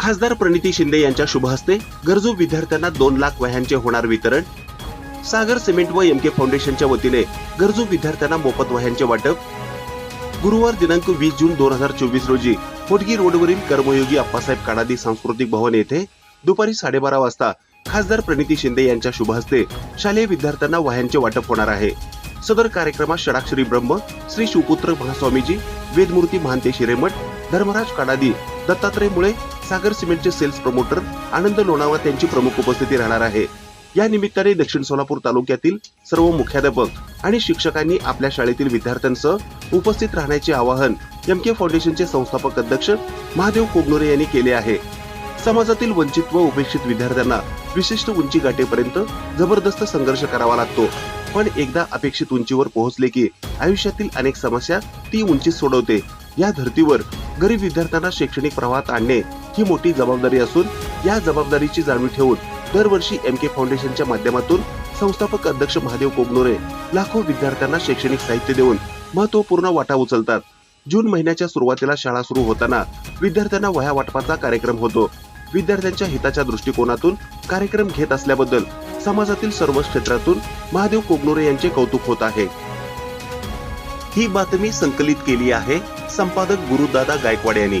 खासदार प्रणिती शिंदे यांच्या शुभ हस्ते गरजू विद्यार्थ्यांना दोन लाख वह्यांचे होणार वितरण. सागर सिमेंट व एमके फाउंडेशनच्या वतीने गरजू विद्यार्थ्यांना मोफत वह्यांचे वाटप. गुरुवार दिनांक वीस जून दोन हजार चोवीस रोजी होटगी रोडवरील कर्मयोगी अप्पासाहेब काडादी सांस्कृतिक भवन येथे दुपारी साडेबारा वाजता खासदार प्रणिती शिंदे यांच्या शुभ हस्ते शालेय विद्यार्थ्यांना वह्यांचे वाटप होणार आहे. सदर कार्यक्रमात षडाक्षरी ब्रह्म श्री शिवपुत्र महास्वामीजी वेदमूर्ती महांते शिरेमठ धर्मराज काडादी दत्तात्रय मुळे सागर सिमेंटचे सेल्स प्रमोटर आनंद लोणावत यांची प्रमुख उपस्थिती राहणार आहे. या निमित्ताने दक्षिण सोलापूर तालुक्यातील सर्व मुख्याध्यापक आणि शिक्षकांनी आपल्या शाळेतील विद्यार्थ्यांसह उपस्थित राहण्याचे आवाहन एमके फाउंडेशनचे संस्थापक अध्यक्ष महादेव कोगनोरे यांनी केले आहे. समाजातील वंचित व उपेक्षित विद्यार्थ्यांना विशिष्ट उंची गाठेपर्यंत जबरदस्त संघर्ष करावा लागतो. पण एकदा अपेक्षित उंचीवर पोहोचले की आयुष्यातील अनेक समस्या ती उंची सोडवते. या धर्तीवर गरीब विद्यार्थ्यांना शैक्षणिक प्रवाहात आणणे ही मोठी जबाबदारी असून या जबाबदारीची जाणीव ठेवून दरवर्षी एम के फाउंडेशनच्या माध्यमातून संस्थापक अध्यक्ष महादेव कोगनोरे लाखो विद्यार्थ्यांना शैक्षणिक साहित्य देऊन महत्त्वपूर्ण वाटा उचलतात. जून महिन्याच्या सुरुवातीला शाळा सुरू होताना विद्यार्थ्यांना वह्या वाटपाचा कार्यक्रम होतो. विद्यार्थ्यांच्या हिताच्या दृष्टिकोनातून कार्यक्रम घेत असल्याबद्दल समाजातील सर्व क्षेत्रातून महादेव कोगनोरे यांचे कौतुक होत आहे. ही बातमी संकलित केली आहे संपादक गुरुदादा गायकवाड यांनी.